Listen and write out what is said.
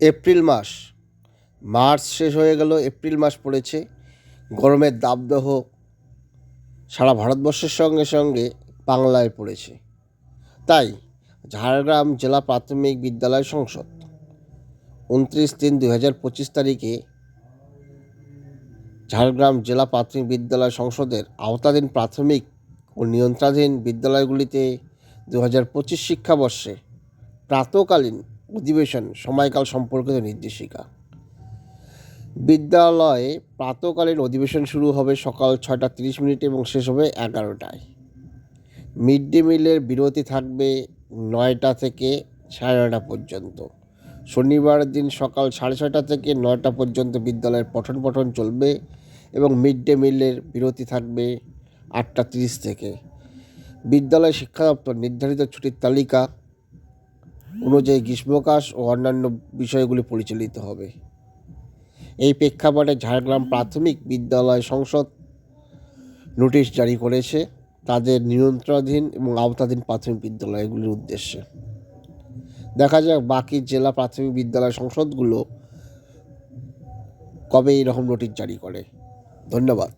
April মাস। March শেষ হয়ে গেল, এপ্রিল মাস পড়েছে। গরমের দাবদাহ সারা ভারতবর্ষের সঙ্গে সঙ্গে বাংলায় পড়েছে। তাই ঝাড়গ্রাম জেলা প্রাথমিক বিদ্যালয় সংসদ উনত্রিশ তিন দুই হাজার পঁচিশ তারিখে ঝাড়গ্রাম জেলা প্রাথমিক বিদ্যালয় সংসদের আওতাধীন প্রাথমিক ও নিয়ন্ত্রণাধীন বিদ্যালয়গুলিতে দু হাজার পঁচিশ শিক্ষাবর্ষে প্রাতকালীন অধিবেশন, সময়কাল সম্পর্কিত নির্দেশিকা। বিদ্যালয়ে প্রাতকালীন অধিবেশন শুরু হবে সকাল ছয়টা তিরিশ মিনিটে এবং শেষ হবে এগারোটায়। মিড ডে মিলের বিরতি থাকবে নয়টা থেকে সাড়ে নয়টা পর্যন্ত। শনিবার দিন সকাল সাড়ে ছয়টা থেকে নয়টা পর্যন্ত বিদ্যালয়ের পঠন পঠন চলবে এবং মিড ডে মিলের বিরতি থাকবে আটটা তিরিশ থেকে। বিদ্যালয় শিক্ষা দপ্তর নির্ধারিত ছুটির তালিকা অনুযায়ী গ্রীষ্মকাশ ও অন্যান্য বিষয়গুলি পরিচালিত হবে। এই প্রেক্ষাপটে ঝাড়গ্রাম প্রাথমিক বিদ্যালয় সংসদ নোটিশ জারি করেছে তাদের নিয়ন্ত্রণাধীন এবং আওতাধীন প্রাথমিক বিদ্যালয়গুলির উদ্দেশ্যে। দেখা যাক বাকি জেলা প্রাথমিক বিদ্যালয় সংসদগুলো কবে এইরকম নোটিশ জারি করে। ধন্যবাদ।